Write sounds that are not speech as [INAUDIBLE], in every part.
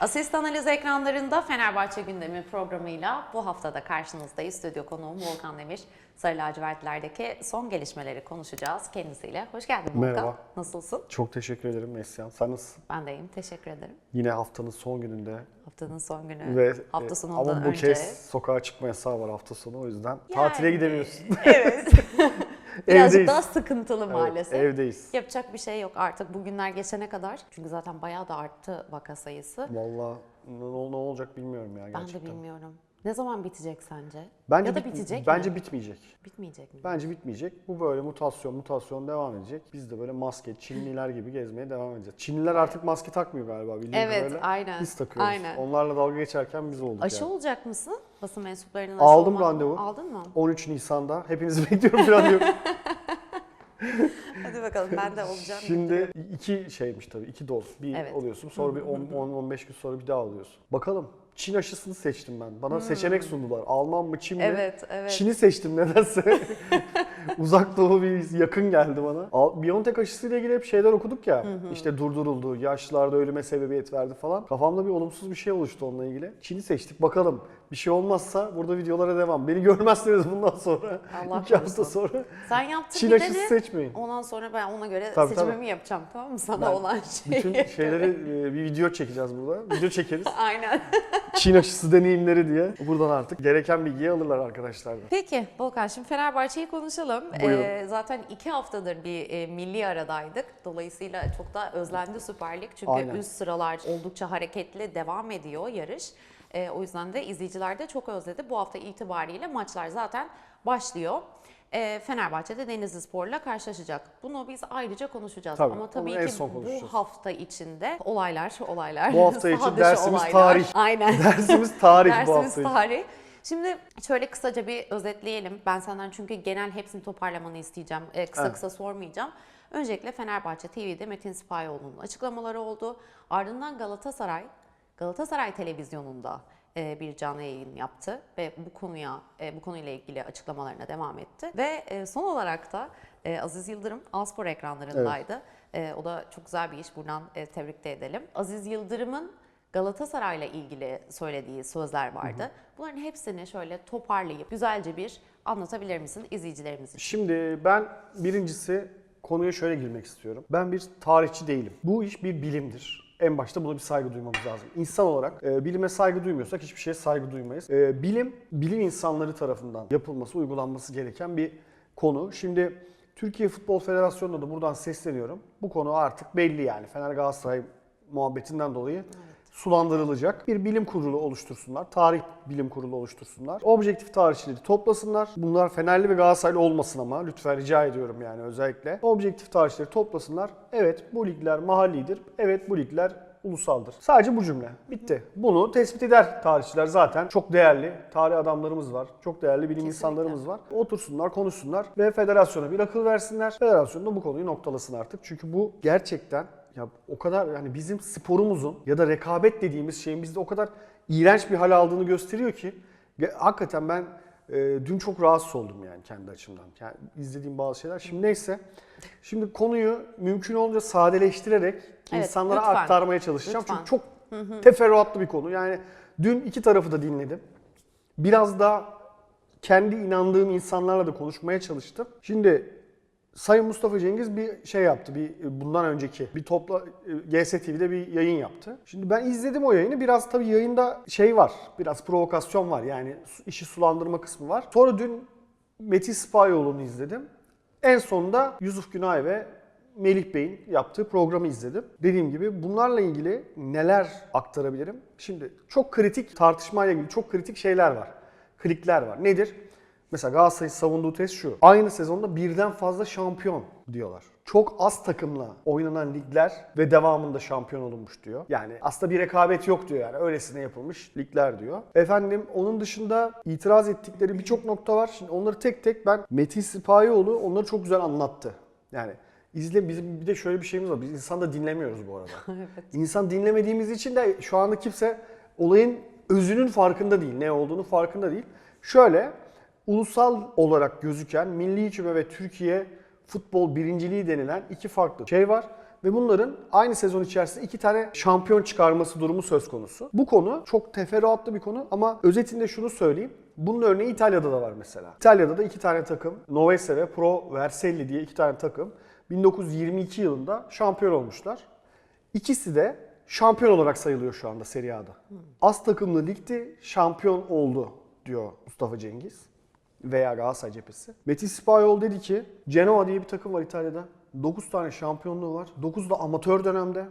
Asist Analiz ekranlarında Fenerbahçe gündemi programıyla bu haftada karşınızdayız. Stüdyo konuğum Volkan Demir. Sarı lacivertlerdeki son gelişmeleri konuşacağız kendisiyle. Hoş geldin Volkan. Merhaba. Nasılsın? Çok teşekkür ederim Neslihan. Sen nasılsın? Ben de iyiyim. Teşekkür ederim. Yine haftanın son gününde Haftanın son günü. ve hafta e, sonundan ama bu önce. kez sokağa çıkma yasağı var hafta sonu o yüzden Yani, tatile gidemiyorsun. Evet. [LAUGHS] Birazcık Evdeyiz. daha sıkıntılı Evet, maalesef. evdeyiz. Yapacak bir şey yok artık bugünler geçene kadar. Çünkü zaten bayağı da arttı vaka sayısı. Vallahi ne, ne olacak bilmiyorum ya Ben gerçekten. de bilmiyorum. Ne zaman bitecek sence? Bence ya da bit- bitecek Bence mi? bitmeyecek. Bitmeyecek mi? Bence bitmeyecek. Bu böyle mutasyon mutasyon devam edecek. Biz de böyle maske, Çinliler gibi gezmeye devam edeceğiz. Çinliler artık maske takmıyor galiba bildiğim Evet, kadarıyla. aynen, Biz takıyoruz. aynen. Onlarla dalga geçerken biz olduk Aşı yani. olacak mısın? Basın mensuplarının Aldım olmak- randevu. Aldın mı? 13 Nisan'da. Hepinizi [LAUGHS] bekliyorum diyor. [LAUGHS] Hadi bakalım ben de olacağım. Şimdi iki şeymiş tabii, iki doz. Bir Evet. oluyorsun, sonra bir 10-15 gün sonra bir daha alıyorsun. Bakalım. Çin aşısını seçtim ben. Bana seçenek sundular. Alman mı, Çin mi? Evet, evet. Çin'i seçtim nedense. [LAUGHS] Uzak Doğu bir yakın geldi bana. Al- Biontech aşısıyla ilgili hep şeyler okuduk ya. İşte durduruldu, yaşlılarda ölüme sebebiyet verdi falan. Kafamda bir olumsuz bir şey oluştu onunla ilgili. Çin'i seçtik. Bakalım bir şey olmazsa burada videolara devam. Beni görmezseniz bundan sonra, Allah iki hafta sonra Sen yaptın Çin aşısı seçmeyin. Ondan sonra ben ona göre Tabii, seçimimi tabii. yapacağım tamam mı? Sana Ben olan şey. Bütün şeyleri e, bir video çekeceğiz burada. Video çekeriz. [LAUGHS] Aynen. Çin aşısı deneyimleri diye. Buradan artık gereken bilgiyi alırlar arkadaşlardan. Peki Volkan şimdi Fenerbahçe'yi konuşalım. Buyurun. Ee, zaten iki haftadır bir e, milli aradaydık. Dolayısıyla çok da özlendi Süper Lig. Çünkü Aynen. üst sıralar oldukça hareketli devam ediyor yarış. Ee, o yüzden de izleyiciler de çok özledi. Bu hafta itibariyle maçlar zaten başlıyor. Ee, Fenerbahçe'de Denizli Spor'la karşılaşacak. Bunu biz ayrıca konuşacağız. Tabii, Ama tabii ki bu hafta içinde olaylar, olaylar. Bu hafta için dersimiz olaylar. tarih. Aynen. [LAUGHS] Dersimiz tarih bu Dersimiz hafta için. tarih. Şimdi şöyle kısaca bir özetleyelim. Ben senden çünkü genel hepsini toparlamanı isteyeceğim. Ee, kısa Evet. kısa sormayacağım. Öncelikle Fenerbahçe TV'de Metin Sipahoğlu'nun açıklamaları oldu. Ardından Galatasaray, Galatasaray televizyonunda e, bir canlı yayın yaptı ve bu konuya e, bu konuyla ilgili açıklamalarına devam etti. Ve e, son olarak da Aziz Yıldırım Alspor ekranlarındaydı. E, o da çok güzel bir iş. Buradan tebrik de edelim. Aziz Yıldırım'ın Galatasaray'la ilgili söylediği sözler vardı. Bunların hepsini şöyle toparlayıp güzelce bir anlatabilir misin izleyicilerimiz için? Şimdi ben birincisi konuya şöyle girmek istiyorum. Ben bir tarihçi değilim. Bu iş bir bilimdir. En başta buna bir saygı duymamız lazım. İnsan olarak e, bilime saygı duymuyorsak hiçbir şeye saygı duymayız. E, bilim, bilim insanları tarafından yapılması, uygulanması gereken bir konu. Şimdi Türkiye Futbol Federasyonu'na da buradan sesleniyorum. Bu konu artık belli yani. Fener Galatasaray muhabbetinden dolayı sulandırılacak bir bilim kurulu oluştursunlar. Tarih bilim kurulu oluştursunlar. Objektif tarihçileri toplasınlar. Bunlar Fenerli ve Galatasaraylı olmasın ama lütfen rica ediyorum yani özellikle. Objektif tarihçileri toplasınlar. Evet bu ligler mahallidir. Evet bu ligler ulusaldır. Sadece bu cümle. Bitti. Bunu tespit eder tarihçiler zaten. Çok değerli tarih adamlarımız var. Çok değerli bilim insanlarımız var. Otursunlar, konuşsunlar ve federasyona bir akıl versinler. Federasyon da bu konuyu noktalasın artık. Çünkü bu gerçekten ya o kadar yani bizim sporumuzun ya da rekabet dediğimiz şeyin bizde o kadar iğrenç bir hal aldığını gösteriyor ki ge- hakikaten ben e, dün çok rahatsız oldum yani kendi açımdan. Yani izlediğim bazı şeyler. Şimdi neyse. Şimdi konuyu mümkün olunca sadeleştirerek Evet, insanlara lütfen. aktarmaya çalışacağım. Lütfen. Çünkü çok teferruatlı bir konu. Yani dün iki tarafı da dinledim. Biraz da kendi inandığım insanlarla da konuşmaya çalıştım. Şimdi Sayın Mustafa Cengiz bir şey yaptı. Bir bundan önceki bir topla e, GSTV'de bir yayın yaptı. Şimdi ben izledim o yayını. Biraz tabii yayında şey var. Biraz provokasyon var. Yani işi sulandırma kısmı var. Sonra dün Metin Sipahoğlu'nu izledim. En sonunda Yusuf Günay ve Melih Bey'in yaptığı programı izledim. Dediğim gibi bunlarla ilgili neler aktarabilirim? Şimdi çok kritik tartışmayla ilgili çok kritik şeyler var. Klikler var. Nedir? Mesela Galatasaray'ın savunduğu test şu. Aynı sezonda birden fazla şampiyon diyorlar. Çok az takımla oynanan ligler ve devamında şampiyon olunmuş diyor. Yani aslında bir rekabet yok diyor yani. Öylesine yapılmış ligler diyor. Efendim onun dışında itiraz ettikleri birçok nokta var. Şimdi onları tek tek ben Metin Sipahoğlu onları çok güzel anlattı. Yani izle bizim bir de şöyle bir şeyimiz var. Biz insan da dinlemiyoruz bu arada. [LAUGHS] İnsan dinlemediğimiz için de şu anda kimse olayın özünün farkında değil. Ne olduğunu farkında değil. Şöyle ulusal olarak gözüken milli küme ve Türkiye futbol birinciliği denilen iki farklı şey var. ve bunların aynı sezon içerisinde iki tane şampiyon çıkarması durumu söz konusu. Bu konu çok teferruatlı bir konu ama özetinde şunu söyleyeyim. Bunun örneği İtalya'da da var mesela. İtalya'da da iki tane takım, Novese ve Pro Vercelli diye iki tane takım 1922 yılında şampiyon olmuşlar. İkisi de şampiyon olarak sayılıyor şu anda Serie A'da. Az takımlı ligde şampiyon oldu diyor Mustafa Cengiz veya Galatasaray cephesi. Metin Sipayol dedi ki Genoa diye bir takım var İtalya'da. 9 tane şampiyonluğu var. 9 da amatör dönemde.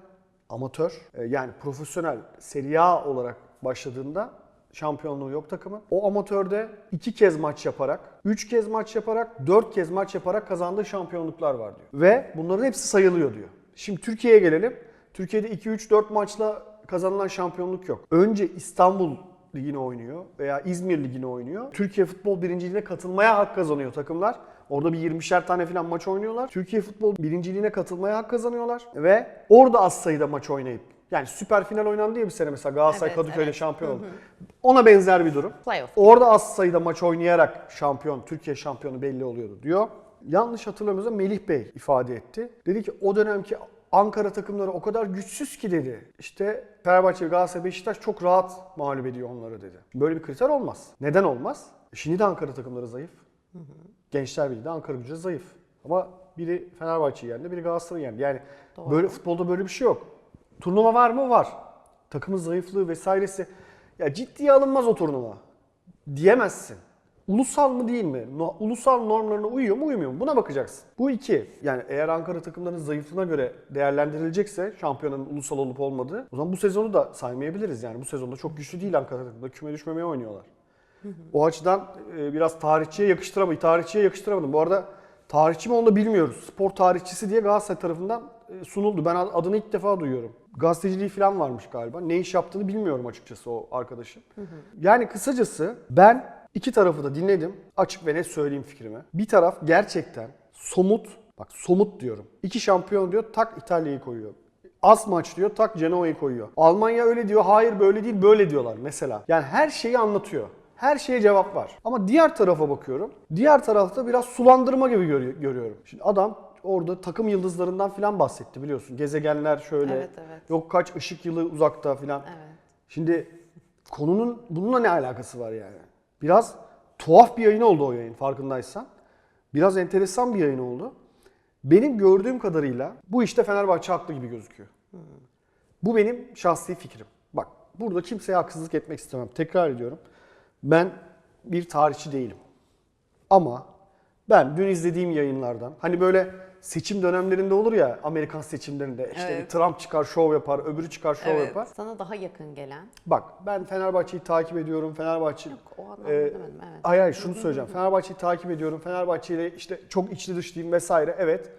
Amatör e, yani profesyonel Serie A olarak başladığında şampiyonluğu yok takımın. O amatörde 2 kez maç yaparak, 3 kez maç yaparak, 4 kez maç yaparak kazandığı şampiyonluklar var diyor. Ve bunların hepsi sayılıyor diyor. Şimdi Türkiye'ye gelelim. Türkiye'de 2-3-4 maçla kazanılan şampiyonluk yok. Önce İstanbul Ligi'ni oynuyor veya İzmir Ligi'ni oynuyor. Türkiye Futbol Birinciliğine katılmaya hak kazanıyor takımlar. Orada bir 20'şer tane falan maç oynuyorlar. Türkiye Futbol Birinciliğine katılmaya hak kazanıyorlar. Ve orada az sayıda maç oynayıp yani süper final oynandı ya bir sene mesela Galatasaray Evet, Kadıköy'le evet. şampiyon oldu. Ona benzer bir durum. Playoff. Orada az sayıda maç oynayarak şampiyon, Türkiye şampiyonu belli oluyordu diyor. Yanlış hatırlamıyorsam Melih Bey ifade etti. Dedi ki o dönemki Ankara takımları o kadar güçsüz ki dedi. İşte Fenerbahçe, Galatasaray, Beşiktaş çok rahat mağlup ediyor onları dedi. Böyle bir kriter olmaz. Neden olmaz? Şimdi de Ankara takımları zayıf. Gençler Birliği'de Ankara gücü zayıf. Ama biri Fenerbahçe'yi yendi, biri Galatasaray'ı yendi. Yani Doğru. böyle futbolda böyle bir şey yok. Turnuva var mı? Var. Takımın zayıflığı vesairesi. Ya ciddiye alınmaz o turnuva. Diyemezsin. Ulusal mı değil mi? No- ulusal normlarına uyuyor mu uymuyor mu? Buna bakacaksın. Bu iki. Yani eğer Ankara takımlarının zayıflığına göre değerlendirilecekse şampiyonun ulusal olup olmadığı o zaman bu sezonu da saymayabiliriz. Yani bu sezonda çok güçlü değil Ankara takımları. Küme düşmemeye oynuyorlar. O açıdan e, biraz tarihçiye yakıştıramadım. Tarihçiye yakıştıramadım. Bu arada tarihçi mi onu da bilmiyoruz. Spor tarihçisi diye Galatasaray tarafından e, sunuldu. Ben adını ilk defa duyuyorum. Gazeteciliği falan varmış galiba. Ne iş yaptığını bilmiyorum açıkçası o arkadaşın. Yani kısacası ben iki tarafı da dinledim. Açık ve net söyleyeyim fikrimi. Bir taraf gerçekten somut, bak somut diyorum. İki şampiyon diyor tak İtalya'yı koyuyor. Az maç diyor tak Genoa'yı koyuyor. Almanya öyle diyor hayır böyle değil böyle diyorlar mesela. Yani her şeyi anlatıyor. Her şeye cevap var. Ama diğer tarafa bakıyorum. Diğer tarafta biraz sulandırma gibi görü- görüyorum. Şimdi adam orada takım yıldızlarından falan bahsetti biliyorsun. Gezegenler şöyle. Evet, evet. Yok kaç ışık yılı uzakta falan. Evet. Şimdi konunun bununla ne alakası var yani? Biraz tuhaf bir yayın oldu o yayın farkındaysan. Biraz enteresan bir yayın oldu. Benim gördüğüm kadarıyla bu işte Fenerbahçe haklı gibi gözüküyor. Bu benim şahsi fikrim. Bak burada kimseye haksızlık etmek istemem. Tekrar ediyorum. Ben bir tarihçi değilim. Ama ben dün izlediğim yayınlardan hani böyle seçim dönemlerinde olur ya Amerikan seçimlerinde işte Evet. Trump çıkar şov yapar, öbürü çıkar şov Evet. yapar. Sana daha yakın gelen. Bak ben Fenerbahçe'yi takip ediyorum. Fenerbahçe Yok o anlamda Ee, demedim evet. Hayır hayır şunu söyleyeceğim. Fenerbahçe'yi takip ediyorum. Fenerbahçe ile işte çok içli dışlıyım vesaire. Evet.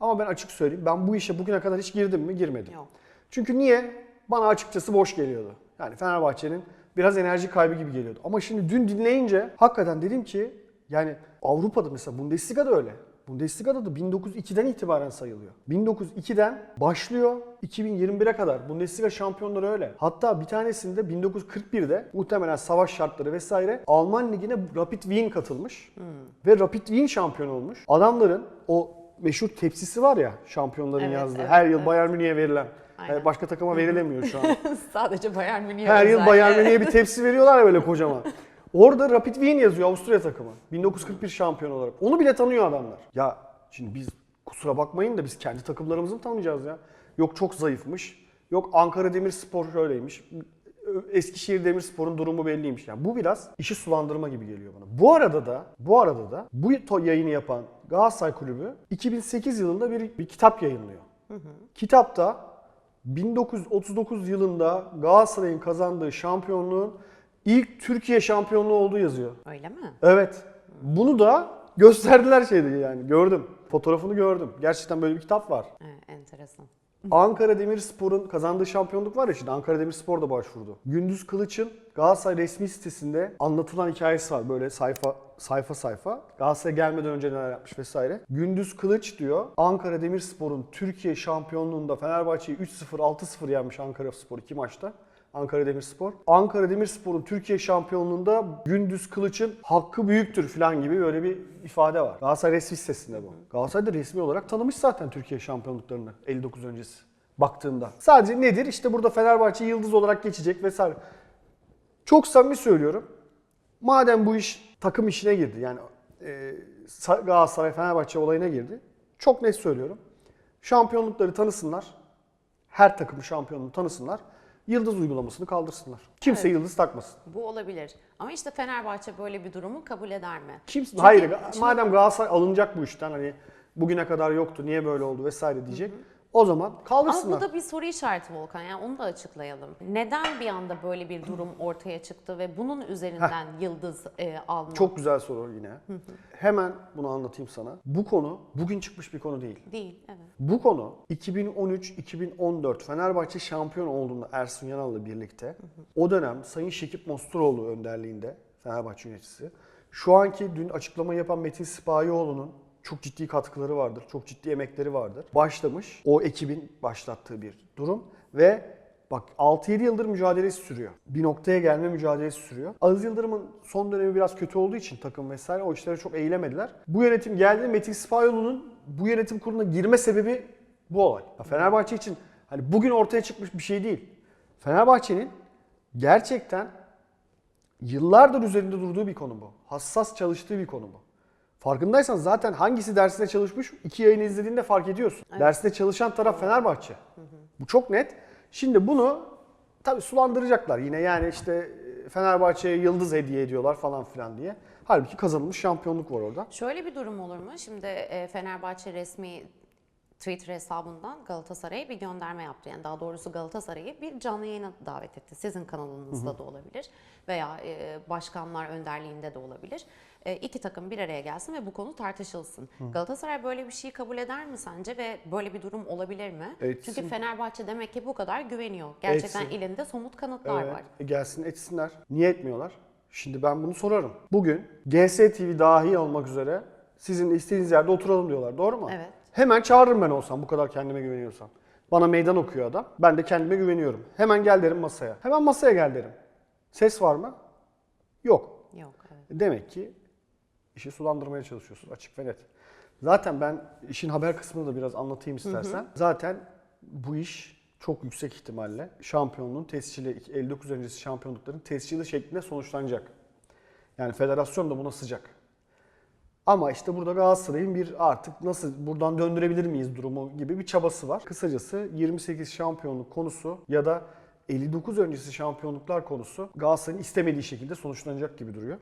Ama ben açık söyleyeyim. Ben bu işe bugüne kadar hiç girdim mi? Girmedim. Yok. Çünkü niye? Bana açıkçası boş geliyordu. Yani Fenerbahçe'nin biraz enerji kaybı gibi geliyordu. Ama şimdi dün dinleyince hakikaten dedim ki yani Avrupa'da mesela Bundesliga'da öyle. Bundesliga'da da 1902'den itibaren sayılıyor. 1902'den başlıyor 2021'e kadar. Bundesliga şampiyonları öyle. Hatta bir tanesinde 1941'de muhtemelen savaş şartları vesaire Alman ligine Rapid Wien katılmış. Ve Rapid Wien şampiyon olmuş. Adamların o meşhur tepsisi var ya şampiyonların Evet, yazdığı. evet, Her yıl evet. Bayern Münih'e verilen. Aynen. Başka takıma verilemiyor şu an. [LAUGHS] Sadece Bayern Münih'e Her yıl. Bayern Münih'e bir tepsi veriyorlar ya böyle kocaman. Orada Rapid Wien yazıyor Avusturya takımı. 1941 şampiyon olarak. Onu bile tanıyor adamlar. Ya şimdi biz kusura bakmayın da biz kendi takımlarımızı mı tanıyacağız ya? Yok çok zayıfmış. Yok Ankara Demirspor şöyleymiş. Eskişehir Demirspor'un durumu belliymiş. Yani bu biraz işi sulandırma gibi geliyor bana. Bu arada da bu arada da bu yayını yapan Galatasaray Kulübü 2008 yılında bir, bir kitap yayınlıyor. Kitapta 1939 yılında Galatasaray'ın kazandığı şampiyonluğun ilk Türkiye şampiyonluğu olduğu yazıyor. Öyle mi? Evet. Bunu da gösterdiler şeyde yani gördüm. Fotoğrafını gördüm. Gerçekten böyle bir kitap var. Evet, enteresan. Ankara Demirspor'un kazandığı şampiyonluk var ya şimdi Ankara Demirspor da başvurdu. Gündüz Kılıç'ın Galatasaray resmi sitesinde anlatılan hikayesi var böyle sayfa sayfa sayfa. Galatasaray gelmeden önce neler yapmış vesaire. Gündüz Kılıç diyor Ankara Demirspor'un Türkiye şampiyonluğunda Fenerbahçe'yi 3-0 6-0 yenmiş Ankara Spor iki maçta. Ankara Demirspor. Ankara Demirspor'un Türkiye şampiyonluğunda Gündüz Kılıç'ın hakkı büyüktür falan gibi böyle bir ifade var. Galatasaray resmi sitesinde bu. Galatasaray da resmi olarak tanımış zaten Türkiye şampiyonluklarını 59 öncesi baktığında. Sadece nedir? İşte burada Fenerbahçe yıldız olarak geçecek vesaire. Çok samimi söylüyorum. Madem bu iş takım işine girdi yani e, Sa- Galatasaray Fenerbahçe olayına girdi. Çok net söylüyorum. Şampiyonlukları tanısınlar. Her takımın şampiyonluğunu tanısınlar. Yıldız uygulamasını kaldırsınlar. Kimse yıldız takmasın. Bu olabilir. Ama işte Fenerbahçe böyle bir durumu kabul eder mi? Kimse Çünkü hayır şimdi- madem Galatasaray alınacak bu işten hani bugüne kadar yoktu niye böyle oldu vesaire diyecek. O zaman Ama kaldırsınlar. bu da bir soru işareti Volkan. Yani onu da açıklayalım. Neden bir anda böyle bir durum ortaya çıktı ve bunun üzerinden yıldız e, alma Çok güzel soru yine. Hemen bunu anlatayım sana. Bu konu bugün çıkmış bir konu değil. değil? Evet. Bu konu 2013-2014 Fenerbahçe şampiyon olduğunda Ersun Yanal'la birlikte o dönem Sayın Şekip Mosturoğlu önderliğinde Fenerbahçe yöneticisi şu anki dün açıklama yapan Metin Sipahioğlu'nun çok ciddi katkıları vardır, çok ciddi emekleri vardır. Başlamış o ekibin başlattığı bir durum ve bak 6-7 yıldır mücadelesi sürüyor. Bir noktaya gelme mücadelesi sürüyor. Aziz Yıldırım'ın son dönemi biraz kötü olduğu için takım vesaire o işlere çok eğilemediler. Bu yönetim geldi Metin Sipahioğlu'nun bu yönetim kuruluna girme sebebi bu olay. Fenerbahçe için hani bugün ortaya çıkmış bir şey değil. Fenerbahçe'nin gerçekten yıllardır üzerinde durduğu bir konu bu. Hassas çalıştığı bir konu bu. Farkındaysan zaten hangisi dersine çalışmış iki yayını izlediğinde fark ediyorsun. Dersine çalışan taraf Fenerbahçe. Bu çok net. Şimdi bunu tabii sulandıracaklar yine yani işte e, Fenerbahçe'ye yıldız hediye ediyorlar falan filan diye. Halbuki kazanılmış şampiyonluk var orada. Şöyle bir durum olur mu? Şimdi e, Fenerbahçe resmi Twitter hesabından Galatasaray'a bir gönderme yaptı. Yani daha doğrusu Galatasaray'ı bir canlı yayına davet etti. Sizin kanalınızda da olabilir veya e, başkanlar önderliğinde de olabilir. E, iki takım bir araya gelsin ve bu konu tartışılsın. Galatasaray böyle bir şeyi kabul eder mi sence ve böyle bir durum olabilir mi? Etsin. Çünkü Fenerbahçe demek ki bu kadar güveniyor. Gerçekten Etsin. elinde somut kanıtlar Evet, var. e, gelsin etsinler. Niye etmiyorlar? Şimdi ben bunu sorarım. Bugün GS TV dahil olmak üzere sizin istediğiniz yerde oturalım diyorlar. Doğru mu? Evet. Hemen çağırırım ben olsam bu kadar kendime güveniyorsam. Bana meydan okuyor adam. Ben de kendime güveniyorum. Hemen gel derim masaya. Hemen masaya gel derim. Ses var mı? Yok. Yok evet. Demek ki işi sulandırmaya çalışıyorsun açık ve net. Zaten ben işin haber kısmını da biraz anlatayım istersen. Zaten bu iş çok yüksek ihtimalle şampiyonluğun tescili, 59 öncesi şampiyonlukların tescili şeklinde sonuçlanacak. Yani federasyon da buna sıcak. Ama işte burada Galatasaray'ın bir artık nasıl buradan döndürebilir miyiz durumu gibi bir çabası var. Kısacası 28 şampiyonluk konusu ya da 59 öncesi şampiyonluklar konusu Galatasaray'ın istemediği şekilde sonuçlanacak gibi duruyor.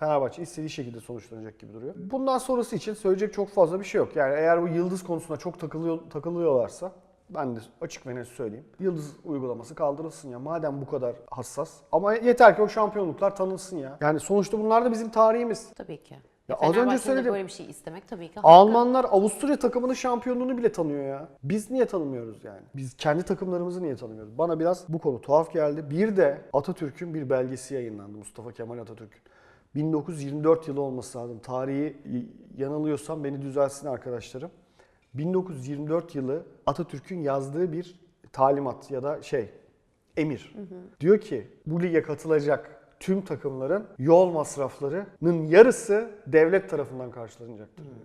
Fenerbahçe istediği şekilde sonuçlanacak gibi duruyor. Bundan sonrası için söyleyecek çok fazla bir şey yok. Yani eğer bu yıldız konusuna çok takılıyor, takılıyorlarsa ben de açık ve net söyleyeyim. Yıldız uygulaması kaldırılsın ya. Madem bu kadar hassas. Ama yeter ki o şampiyonluklar tanınsın ya. Yani sonuçta bunlar da bizim tarihimiz. Tabii ki. Ya az önce söyledim. böyle bir şey istemek tabii ki hakkı. Almanlar Avusturya takımının şampiyonluğunu bile tanıyor ya. Biz niye tanımıyoruz yani? Biz kendi takımlarımızı niye tanımıyoruz? Bana biraz bu konu tuhaf geldi. Bir de Atatürk'ün bir belgesi yayınlandı. Mustafa Kemal Atatürk'ün. 1924 yılı olması lazım. Tarihi yanılıyorsam beni düzelsin arkadaşlarım. 1924 yılı Atatürk'ün yazdığı bir talimat ya da şey emir. Diyor ki bu lige katılacak tüm takımların yol masraflarının yarısı devlet tarafından karşılanacaktır diyor.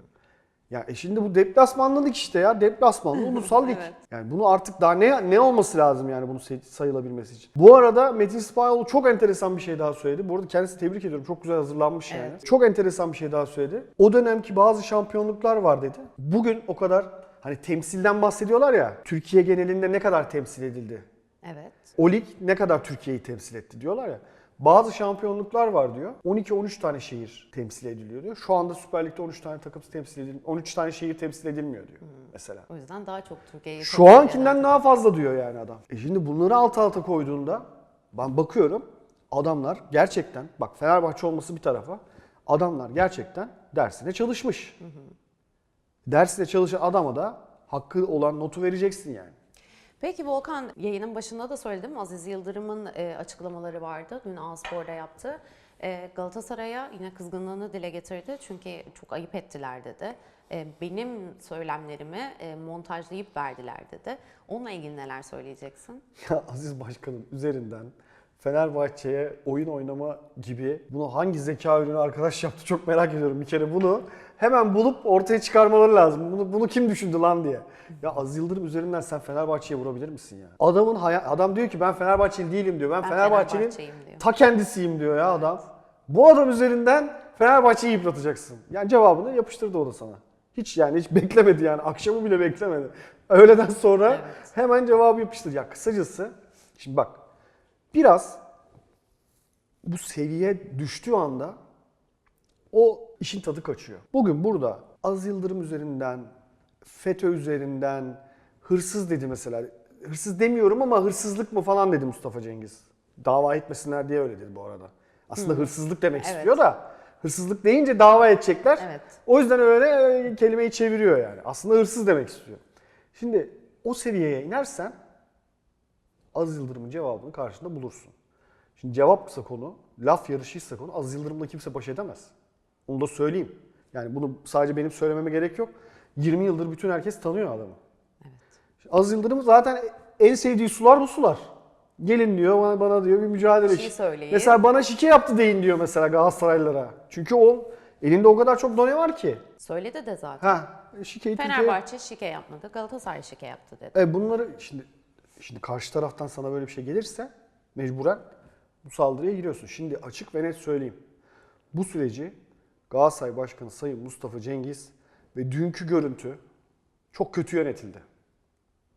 Ya e şimdi bu deplasmanlılık işte ya. Deplasmanlı [LAUGHS] ulusal lig. Evet. Yani bunu artık daha ne ne olması lazım yani bunu say- sayılabilmesi için. Bu arada Metin Sipahoğlu çok enteresan bir şey daha söyledi. Bu arada kendisini tebrik ediyorum. Çok güzel hazırlanmış yani. Evet. Çok enteresan bir şey daha söyledi. O dönemki bazı şampiyonluklar var dedi. Bugün o kadar hani temsilden bahsediyorlar ya. Türkiye genelinde ne kadar temsil edildi? Evet. O lig ne kadar Türkiye'yi temsil etti diyorlar ya. Bazı şampiyonluklar var diyor. 12-13 tane şehir temsil ediliyor diyor. Şu anda Süper Lig'de 13 tane takım temsil edil 13 tane şehir temsil edilmiyor diyor mesela. O yüzden daha çok Türkiye'yi Şu ankinden daha fazla diyor yani adam. E şimdi bunları alt alta koyduğunda ben bakıyorum adamlar gerçekten bak Fenerbahçe olması bir tarafa adamlar gerçekten dersine çalışmış. Dersine çalışan adama da hakkı olan notu vereceksin yani. Peki Volkan yayının başında da söyledim Aziz Yıldırım'ın e, açıklamaları vardı. Dün A-Spor'da yaptı. E, Galatasaray'a yine kızgınlığını dile getirdi. Çünkü çok ayıp ettiler dedi. E, benim söylemlerimi e, montajlayıp verdiler dedi. Onunla ilgili neler söyleyeceksin? Ya Aziz Başkanım üzerinden Fenerbahçe'ye oyun oynama gibi bunu hangi zeka ürünü arkadaş yaptı çok merak ediyorum. Bir kere bunu hemen bulup ortaya çıkarmaları lazım. Bunu, bunu kim düşündü lan diye. Ya Aziz Yıldırım üzerinden sen Fenerbahçe'ye vurabilir misin ya? Adamın haya- adam diyor ki ben Fenerbahçeli değilim diyor. Ben, Ben Fenerbahçe'nin Fenerbahçeyim diyor. ta kendisiyim diyor ya adam. Bu adam üzerinden Fenerbahçe'yi yıpratacaksın. Yani cevabını yapıştırdı o da sana. Hiç yani hiç beklemedi yani. Akşamı bile beklemedi. Öğleden sonra Evet. hemen cevabı yapıştır. Ya kısacası şimdi bak biraz bu seviye düştüğü anda o işin tadı kaçıyor. Bugün burada Az Yıldırım üzerinden, FETÖ üzerinden, hırsız dedi mesela. Hırsız demiyorum ama hırsızlık mı falan dedi Mustafa Cengiz. Dava etmesinler diye öyle dedi bu arada. Aslında hırsızlık demek Evet. istiyor da hırsızlık deyince dava edecekler. Evet. O yüzden öyle e, kelimeyi çeviriyor yani. Aslında hırsız demek istiyor. Şimdi o seviyeye inersen Az Yıldırım'ın cevabını karşında bulursun. Şimdi cevapsa konu, laf yarışıysa konu Az Yıldırım'la kimse baş edemez. Onu da söyleyeyim. Yani bunu sadece benim söylememe gerek yok. 20 yıldır bütün herkes tanıyor adamı. Şimdi Az Yıldırım zaten en sevdiği sular bu sular. Gelin diyor bana, bana diyor bir mücadele. Bir şey söyleyin. Mesela bana şike yaptı deyin diyor mesela Galatasaraylılara. Çünkü o elinde o kadar çok done var ki. Söyledi de zaten. Ha, şikeyi Fenerbahçe şike yapmadı. Galatasaray şike yaptı dedi. E bunları şimdi şimdi karşı taraftan sana böyle bir şey gelirse mecburen bu saldırıya giriyorsun. Şimdi açık ve net söyleyeyim. Bu süreci Galatasaray Başkanı Sayın Mustafa Cengiz ve dünkü görüntü çok kötü yönetildi.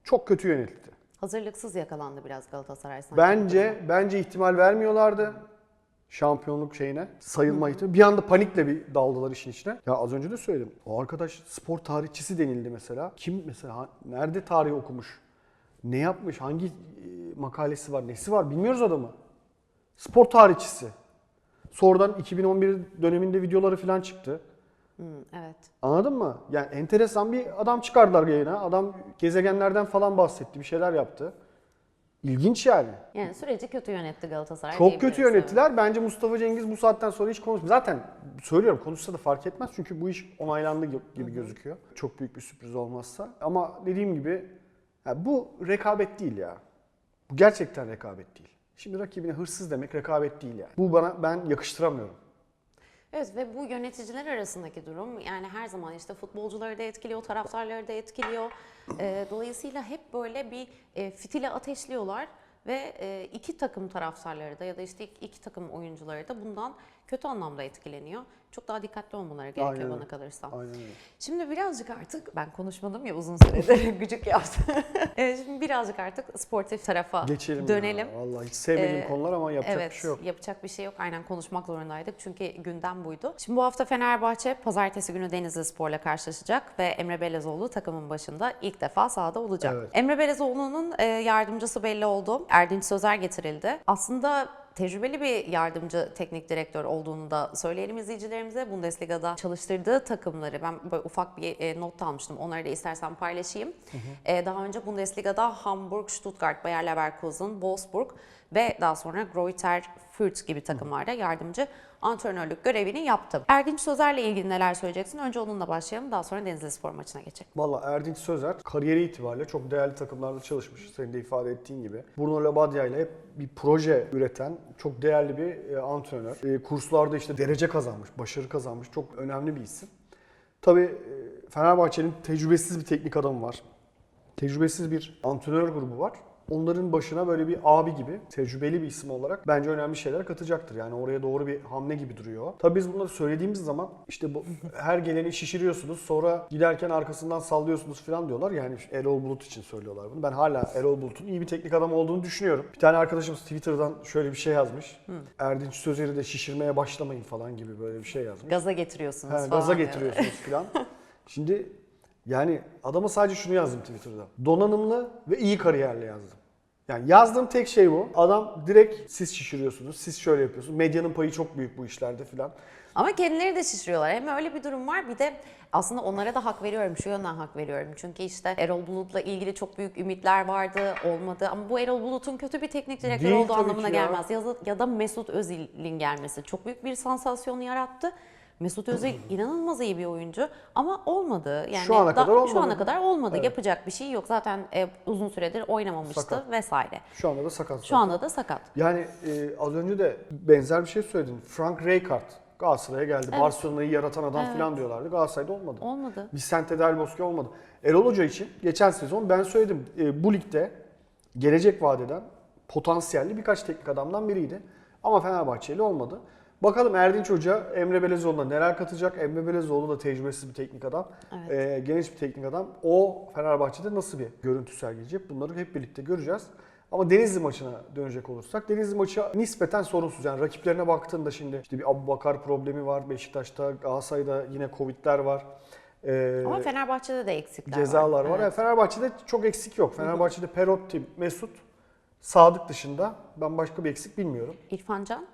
Çok kötü yönetildi. Hazırlıksız yakalandı biraz Galatasaray sanki. Bence bence ihtimal vermiyorlardı şampiyonluk şeyine, sayılma ihtimali. Bir anda panikle bir daldılar işin içine. Ya az önce de söyledim. O arkadaş spor tarihçisi denildi mesela. Kim mesela nerede tarih okumuş? Ne yapmış? Hangi e, makalesi var? Nesi var? Bilmiyoruz adamı. Spor tarihçisi. Sonradan 2011 döneminde videoları falan çıktı. Hı, evet. Anladın mı? Yani enteresan bir adam çıkardılar yayına. Adam gezegenlerden falan bahsetti, bir şeyler yaptı. İlginç yani. Yani süreci kötü yönetti Galatasaray. Çok kötü yönettiler. Bence Mustafa Cengiz bu saatten sonra hiç konuşmuyor. Zaten söylüyorum konuşsa da fark etmez. Çünkü bu iş onaylandı gibi gibi gözüküyor. Çok büyük bir sürpriz olmazsa. Ama dediğim gibi ya bu rekabet değil ya. Bu gerçekten rekabet değil. Şimdi rakibine hırsız demek rekabet değil yani. Bu bana ben yakıştıramıyorum. Evet ve bu yöneticiler arasındaki durum yani her zaman işte futbolcuları da etkiliyor, taraftarları da etkiliyor. Ee, dolayısıyla hep böyle bir e, fitile ateşliyorlar ve e, iki takım taraftarları da ya da işte iki, iki takım oyuncuları da bundan kötü anlamda etkileniyor. Çok daha dikkatli olmaları gerekiyor Aynen bana kalırsa. Aynen öyle. Şimdi birazcık artık ben konuşmadım ya uzun süredir [LAUGHS] gücük yaptı. [LAUGHS] Evet, Şimdi birazcık artık sportif tarafa Geçelim dönelim. ya. Vallahi hiç sevmediğim Ee, konular ama yapacak evet, bir şey yok. yapacak bir şey yok. Aynen konuşmak zorundaydık çünkü gündem buydu. Şimdi bu hafta Fenerbahçe pazartesi günü Denizli Spor'la karşılaşacak ve Emre Belezoğlu takımın başında ilk defa sahada olacak. Evet. Emre Belezoğlu'nun e, yardımcısı belli oldu. Erdinç Sözer getirildi. Aslında tecrübeli bir yardımcı teknik direktör olduğunu da söyleyelim izleyicilerimize. Bundesliga'da çalıştırdığı takımları ben böyle ufak bir e, not almıştım. Onları da istersen paylaşayım. E, daha önce Bundesliga'da Hamburg, Stuttgart, Bayer Leverkusen, Wolfsburg ve daha sonra Greuther Fürth gibi takımlarda yardımcı antrenörlük görevini yaptı. Erdinç Sözer'le ilgili neler söyleyeceksin? Önce onunla başlayalım. Daha sonra Denizli Spor maçına geçelim. Valla Erdinç Sözer kariyeri itibariyle çok değerli takımlarda çalışmış. Senin de ifade ettiğin gibi. Bruno Labbadia ile hep bir proje üreten çok değerli bir e, antrenör. E, kurslarda işte derece kazanmış, başarı kazanmış. Çok önemli bir isim. Tabii e, Fenerbahçe'nin tecrübesiz bir teknik adamı var. Tecrübesiz bir antrenör grubu var. Onların başına böyle bir abi gibi, tecrübeli bir isim olarak bence önemli şeyler katacaktır. Yani oraya doğru bir hamle gibi duruyor. Tabii biz bunları söylediğimiz zaman işte bu [LAUGHS] her geleni şişiriyorsunuz sonra giderken arkasından sallıyorsunuz falan diyorlar. Yani Erol Bulut için söylüyorlar bunu. Ben hala Erol Bulut'un iyi bir teknik adam olduğunu düşünüyorum. Bir tane arkadaşımız Twitter'dan şöyle bir şey yazmış. Erdinç Sözer'i de şişirmeye başlamayın falan gibi böyle bir şey yazmış. Gaza getiriyorsunuz Ha, falan. gaza getiriyorsunuz [LAUGHS] falan. Şimdi yani adama sadece şunu yazdım Twitter'da. Donanımlı ve iyi kariyerli yazdım. Yani yazdığım tek şey bu. Adam direkt siz şişiriyorsunuz, siz şöyle yapıyorsunuz. Medyanın payı çok büyük bu işlerde filan. Ama kendileri de şişiriyorlar. Hem öyle bir durum var bir de aslında onlara da hak veriyorum. Şu yönden hak veriyorum. Çünkü işte Erol Bulut'la ilgili çok büyük ümitler vardı, olmadı. Ama bu Erol Bulut'un kötü bir teknik direktör Değil olduğu anlamına ya. gelmez. Ya da, ya da Mesut Özil'in gelmesi çok büyük bir sansasyon yarattı. Mesut Özil [LAUGHS] inanılmaz iyi bir oyuncu ama olmadı. Yani Şu ana da- kadar Şu olmadı. ana kadar olmadı. Yapacak bir şey yok. Zaten e, uzun süredir oynamamıştı Sakat. vesaire. Şu anda da sakat. Şu anda da sakat. Yani e, az önce de benzer bir şey söyledin. Frank Rijkaard Galatasaray'a geldi. Barcelona'yı yaratan adam falan diyorlardı. Galatasaray'da olmadı. Olmadı. Vicente Del Bosque olmadı. Erol Hoca için geçen sezon ben söyledim. e, bu ligde gelecek vadeden potansiyelli birkaç teknik adamdan biriydi. Ama Fenerbahçeli olmadı. Bakalım Erdinç Hoca Emre Belezoğlu'na neler katacak? Emre Belezoğlu da tecrübesiz bir teknik adam. e, genç bir teknik adam. O Fenerbahçe'de nasıl bir görüntü sergileyecek? Bunları hep birlikte göreceğiz. Ama Denizli maçına dönecek olursak Denizli maçı nispeten sorunsuz. Yani rakiplerine baktığında şimdi işte bir Abu Bakar problemi var. Beşiktaş'ta, Galatasaray'da yine Covid'ler var. Ee, Ama Fenerbahçe'de de eksikler var. cezalar var. Evet. Yani Fenerbahçe'de çok eksik yok. Fenerbahçe'de Perotti, Mesut, Sadık dışında ben başka bir eksik bilmiyorum. İrfan Can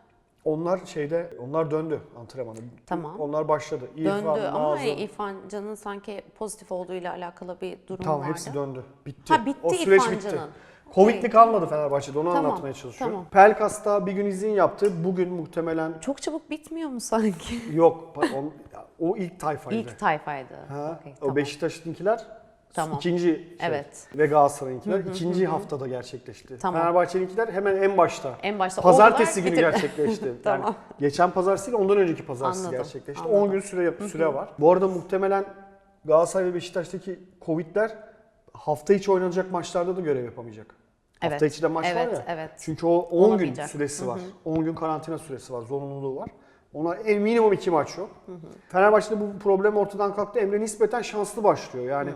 Onlar şeyde, onlar döndü antrenmana. Tamam. Onlar başladı. İrfan, döndü ama Nazım. İrfan Can'ın sanki pozitif olduğuyla alakalı bir durum Tamam vardı. hepsi döndü. Bitti. Ha, bitti o süreç İrfan bitti. Can'ın. Covid'li Okey. kalmadı Fenerbahçe'de onu Tamam, anlatmaya çalışıyorum. tamam. Pelkas'ta bir gün izin yaptı. Bugün muhtemelen Çok çabuk bitmiyor mu sanki? yok. o, o ilk tayfaydı. İlk tayfaydı. Ha, Okey, o tamam. Beşiktaş'ınkiler Tamam. ikinci şey. Evet. Ve Galatasaray'ınkiler ikinci haftada gerçekleşti. Tamam. Fenerbahçe'ninkiler hemen en başta. En başta Pazartesi günü bitirdi. gerçekleşti. [LAUGHS] Tamam. Yani geçen pazartesi değil ondan önceki pazartesi Anladım, gerçekleşti. anladım. 10 gün süre süre var. Bu arada muhtemelen Galatasaray ve Beşiktaş'taki Covid'ler hafta içi oynanacak maçlarda da görev yapamayacak. Hafta Evet, içi de maç var evet, ya. evet. Çünkü o 10 gün süresi var. 10 gün karantina süresi var, zorunluluğu var. Ona en minimum iki maç yok. Fenerbahçe'de bu problem ortadan kalktı. Emre nispeten şanslı başlıyor. Yani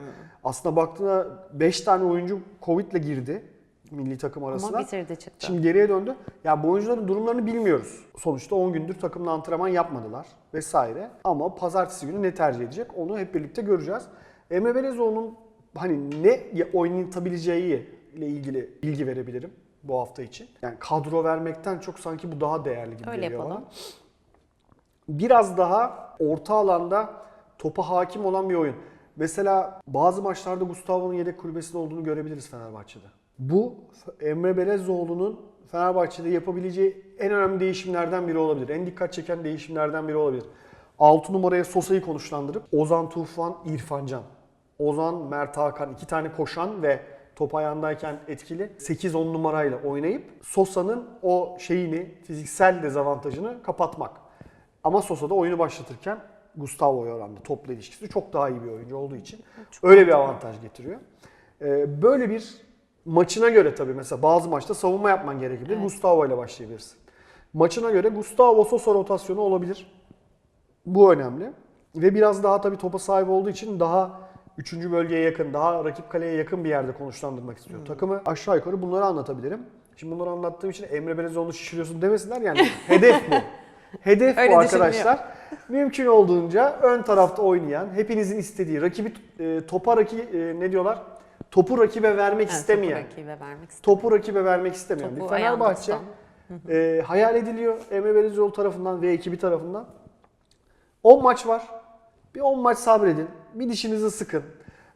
aslında baktığında 5 tane oyuncu Covid'le girdi milli takım arasına. Ama bitirdi çıktı. Şimdi geriye döndü. Ya bu oyuncuların durumlarını bilmiyoruz. Sonuçta 10 gündür takımla antrenman yapmadılar vesaire. Ama pazartesi günü ne tercih edecek onu hep birlikte göreceğiz. Emre Belezoğlu'nun hani ne oynatabileceği ile ilgili bilgi verebilirim bu hafta için. Yani kadro vermekten çok sanki bu daha değerli gibi Öyle geliyor yapalım. bana. Biraz daha orta alanda topa hakim olan bir oyun. Mesela bazı maçlarda Gustavo'nun yedek kulübesinde olduğunu görebiliriz Fenerbahçe'de. Bu Emre Belezoğlu'nun Fenerbahçe'de yapabileceği en önemli değişimlerden biri olabilir. En dikkat çeken değişimlerden biri olabilir. 6 numaraya Sosa'yı konuşlandırıp Ozan Tufan, İrfan Can. Ozan, Mert Hakan iki tane koşan ve top ayağındayken etkili 8-10 numarayla oynayıp Sosa'nın o şeyini, fiziksel dezavantajını kapatmak. Ama Sosa da oyunu başlatırken Gustavo'ya oranla topla ilişkisi çok daha iyi bir oyuncu olduğu için öyle bir avantaj getiriyor. Ee, böyle bir maçına göre tabii mesela bazı maçta savunma yapman gerekebilir. Evet. Gustavo ile başlayabilirsin. Maçına göre Gustavo Sosa rotasyonu olabilir. Bu önemli. Ve biraz daha tabii topa sahip olduğu için daha 3. bölgeye yakın, daha rakip kaleye yakın bir yerde konuşlandırmak istiyor. Takımı aşağı yukarı bunları anlatabilirim. Şimdi bunları anlattığım için Emre Belezoğlu'nu şişiriyorsun demesinler yani. [LAUGHS] Hedef bu. Hedef Öyle bu arkadaşlar. Mümkün olduğunca ön tarafta oynayan, hepinizin istediği, rakibi e, topa raki, e, ne diyorlar? Topu rakibe vermek Evet, istemeyen, topu rakibe vermek istemiyor. topu rakibe vermek istemeyen Topu ayağında Fenerbahçe tutan. e, hayal ediliyor Emre Belezoğlu tarafından ve ekibi tarafından. 10 maç var. Bir 10 maç sabredin. Bir dişinizi sıkın.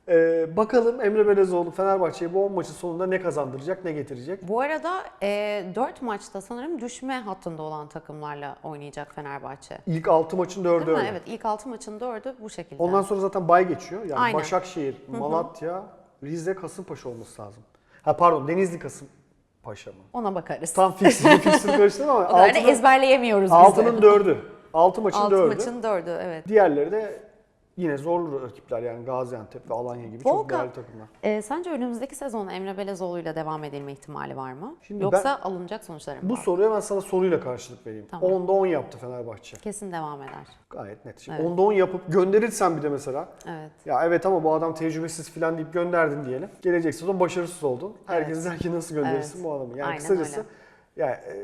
E, bakalım Emre Belezoğlu Fenerbahçe'ye bu 10 maçın sonunda ne kazandıracak, ne getirecek? Bu arada e, 4 maçta sanırım düşme hattında olan takımlarla oynayacak Fenerbahçe. İlk 6 maçın 4'ü Değil mi? öyle. Evet ilk 6 maçın 4'ü bu şekilde. Ondan sonra zaten bay geçiyor. Yani Aynen. Başakşehir, Malatya, Rize, Kasımpaşa olması lazım. Ha pardon Denizli, Kasımpaşa mı? Ona bakarız. Tam fixture, fixture [LAUGHS] karıştırdım ama öyle altının, ezberleyemiyoruz biz altının dördü. Altı maçın 6 dördü. maçın 4'ü evet. Diğerleri de yine zorlu rakipler yani Gaziantep ve Alanya gibi çok Volkan, değerli takımlar. E, sence önümüzdeki sezon Emre Belezoğlu'yla devam edilme ihtimali var mı? Şimdi Yoksa alınacak sonuçları mı Bu var? soruya ben sana soruyla karşılık vereyim. Tamam. 10'da 10 yaptı Fenerbahçe. Kesin devam eder. Gayet net. Şimdi Evet. 10'da 10 yapıp gönderirsen bir de mesela Evet. ya evet ama bu adam tecrübesiz falan deyip gönderdin diyelim. Gelecek sezon başarısız oldun. Herkes Evet. der ki nasıl gönderirsin Evet. bu adamı? Yani Aynen kısacası öyle. Yani, e,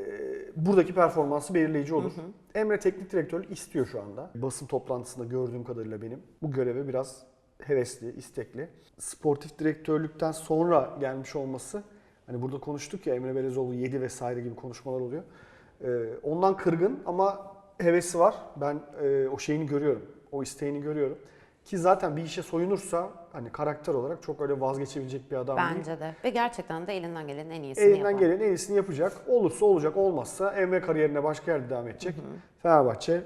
buradaki performansı belirleyici olur. Emre teknik direktörlük istiyor şu anda. Basın toplantısında gördüğüm kadarıyla benim. Bu göreve biraz hevesli, istekli. Sportif direktörlükten sonra gelmiş olması Hani burada konuştuk ya Emre Belezoğlu yedi vesaire gibi konuşmalar oluyor. Ee, ondan kırgın ama hevesi var. Ben e, o şeyini görüyorum. O isteğini görüyorum. Ki zaten bir işe soyunursa hani karakter olarak çok öyle vazgeçebilecek bir adam değil. Bence de. Ve gerçekten de elinden gelenin en iyisini Elinden yapar. gelen en iyisini yapacak. Olursa olacak, olmazsa Emre kariyerine başka yerde devam edecek. Fenerbahçe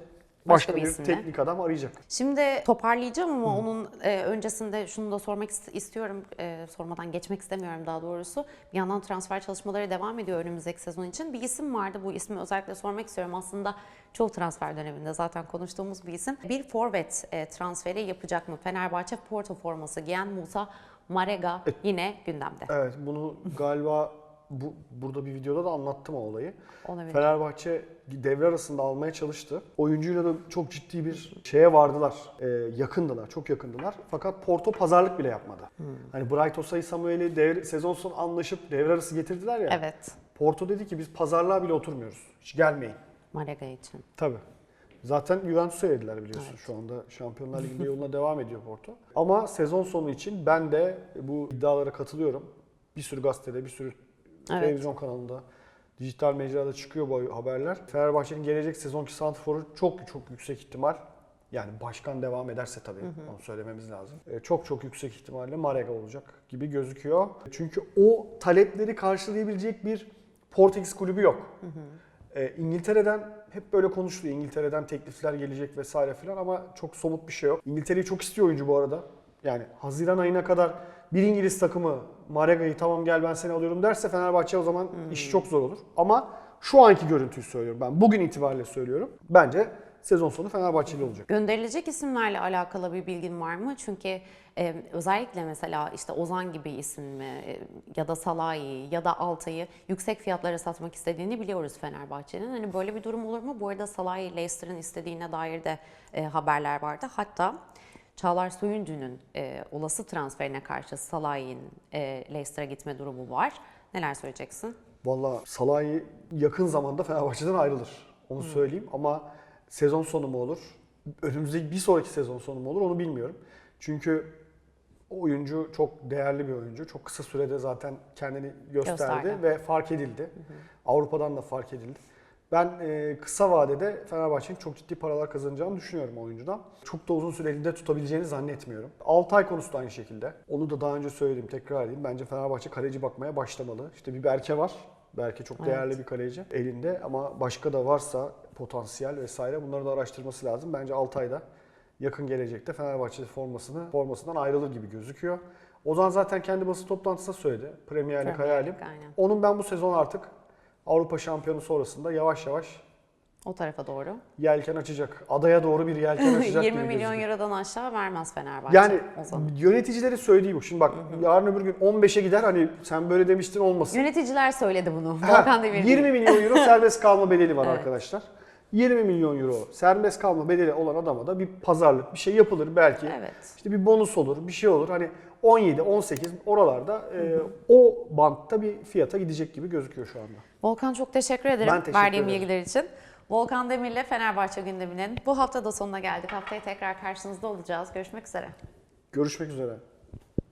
başka, Başka bir bir, teknik adam arayacak. Şimdi toparlayacağım ama onun e, öncesinde şunu da sormak ist- istiyorum. E, sormadan geçmek istemiyorum daha doğrusu. Bir yandan transfer çalışmaları devam ediyor önümüzdeki sezon için. Bir isim vardı. Bu ismi özellikle sormak istiyorum. Aslında çoğu transfer döneminde zaten konuştuğumuz bir isim. Bir forvet e, transferi yapacak mı? Fenerbahçe Porto forması giyen Musa Marega yine gündemde. Evet bunu galiba bu, burada bir videoda da anlattım o olayı. Olabilir. Fenerbahçe devre arasında almaya çalıştı. Oyuncuyla da çok ciddi bir şeye vardılar. Ee, yakındılar, çok yakındılar. Fakat Porto pazarlık bile yapmadı. Hmm. Hani Bright Osay Samuel'i devre, sezon sonu anlaşıp devre arası getirdiler ya. Evet. Porto dedi ki biz pazarlığa bile oturmuyoruz. Hiç gelmeyin. Marega için. Tabii. Zaten Juventus'a yediler biliyorsun şu anda. Şampiyonlar Ligi'nde yoluna [LAUGHS] devam ediyor Porto. Ama sezon sonu için ben de bu iddialara katılıyorum. Bir sürü gazetede, bir sürü televizyon kanalında, dijital mecrada çıkıyor bu haberler. Fenerbahçe'nin gelecek sezonki santrforu çok çok yüksek ihtimal yani başkan devam ederse tabii onu söylememiz lazım. E, Çok çok yüksek ihtimalle Marega olacak gibi gözüküyor. Çünkü o talepleri karşılayabilecek bir Portekiz kulübü yok. E, İngiltere'den hep böyle konuşuluyor. İngiltere'den teklifler gelecek vesaire filan ama çok somut bir şey yok. İngiltere'yi çok istiyor oyuncu bu arada. Yani Haziran ayına kadar bir İngiliz takımı Marega'yı tamam gel ben seni alıyorum derse Fenerbahçe o zaman iş çok zor olur. Ama şu anki görüntüyü söylüyorum ben. Bugün itibariyle söylüyorum. Bence sezon sonu Fenerbahçeli olacak. Gönderilecek isimlerle alakalı bir bilgin var mı? Çünkü e, özellikle mesela işte Ozan gibi isim e, ya da Salah'ı ya da Altay'ı yüksek fiyatlara satmak istediğini biliyoruz Fenerbahçe'nin. Hani böyle bir durum olur mu? Bu arada Salah'ı Leicester'ın istediğine dair de e, haberler vardı. Hatta Çağlar Soyuncu'nun e, olası transferine karşı Salah'ın e, Leicester'a gitme durumu var. Neler söyleyeceksin? Valla Salah'ı yakın zamanda Fenerbahçe'den ayrılır. Onu söyleyeyim ama sezon sonu mu olur? Önümüzdeki bir sonraki sezon sonu mu olur onu bilmiyorum. Çünkü o oyuncu çok değerli bir oyuncu. Çok kısa sürede zaten kendini gösterdi, Gösterdi. ve fark edildi. Avrupa'dan da fark edildi. Ben e, kısa vadede Fenerbahçe'nin çok ciddi paralar kazanacağını düşünüyorum oyuncudan. Çok da uzun süre elinde tutabileceğini zannetmiyorum. Altay konusu da aynı şekilde. Onu da daha önce söyledim, tekrar edeyim. Bence Fenerbahçe kaleci bakmaya başlamalı. İşte bir Berke var. Berke çok değerli bir kaleci elinde ama başka da varsa potansiyel vesaire bunları da araştırması lazım. Bence Altay'da yakın gelecekte Fenerbahçe formasını formasından ayrılır gibi gözüküyor. Ozan zaten kendi basın toplantısında söyledi. Premier Lig hayalim. Aynen. Onun ben bu sezon artık Avrupa şampiyonu sonrasında yavaş yavaş O tarafa doğru. yelken açacak. Adaya doğru bir yelken [LAUGHS] açacak 20 gibi milyon gözüküyor. eurodan aşağı vermez Fenerbahçe. Yani Ozan'ı. yöneticileri söylediği bu. Şimdi bak yarın öbür gün 15'e gider hani sen böyle demiştin olmasın. Yöneticiler söyledi bunu. Ha, Volkan Demir 20 milyon euro [LAUGHS] serbest kalma bedeli var Evet. arkadaşlar. 20 milyon euro serbest kalma bedeli olan adama da bir pazarlık bir şey yapılır belki. Evet. İşte bir bonus olur, bir şey olur. Hani 17, 18 oralarda e, o bantta bir fiyata gidecek gibi gözüküyor şu anda. Volkan çok teşekkür ederim Ben teşekkür verdiğin ederim. bilgiler için. Volkan Demir'le Fenerbahçe gündeminin bu hafta da sonuna geldik. Haftaya tekrar karşınızda olacağız. Görüşmek üzere. Görüşmek üzere.